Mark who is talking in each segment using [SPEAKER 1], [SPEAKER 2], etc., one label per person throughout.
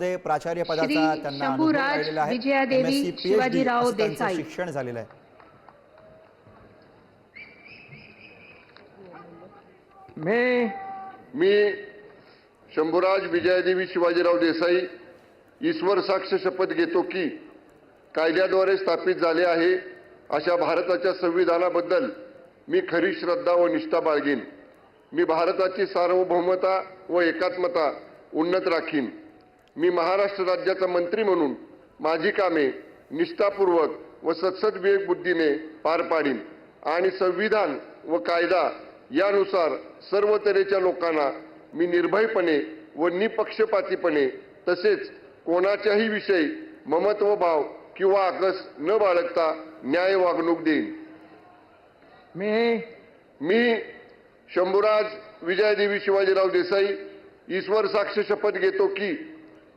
[SPEAKER 1] मध्ये प्राचार्य पदाचा
[SPEAKER 2] श्री
[SPEAKER 1] त्यांना आहे. शिक्षण झालेलं आहे.
[SPEAKER 3] मी
[SPEAKER 4] मी शंभूराज विजयादेवी शिवाजीराव देसाई ईश्वर साक्ष शपथ घेतो की कायद्याद्वारे स्थापित झाले आहे अशा भारताच्या संविधानाबद्दल मी खरी श्रद्धा व निष्ठा बाळगेन. मी भारताची सार्वभौमता व एकात्मता उन्नत राखीन. मी महाराष्ट्र राज्याचा मंत्री म्हणून माझी कामे निष्ठापूर्वक व सत्सद विवेक बुद्धीने पार पाडीन आणि संविधान व कायदा यानुसार सर्व तऱ्हेच्या लोकांना मी निर्भयपणे व निपक्षपातीपणे तसेच कोणाच्याही विषयी ममत्व भाव किंवा आकस न बाळगता न्याय वागणूक देईन.
[SPEAKER 3] मी
[SPEAKER 4] मी शंभूराज विजयदेवी शिवाजीराव देसाई ईश्वर साक्ष शपथ घेतो की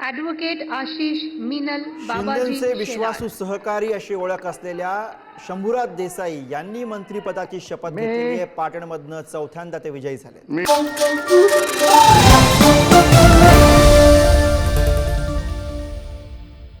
[SPEAKER 2] ॲडव्होकेट आशिष मिनल बाबाजी
[SPEAKER 1] शिंदेचे
[SPEAKER 2] शेलार.
[SPEAKER 1] विश्वासू सहकारी अशी ओळख असलेल्या शंभूराज देसाई यांनी मंत्रिपदाची शपथ घेतलेली आहे पाटणमधनं चौथ्यांदा ते विजयी झाले
[SPEAKER 4] मी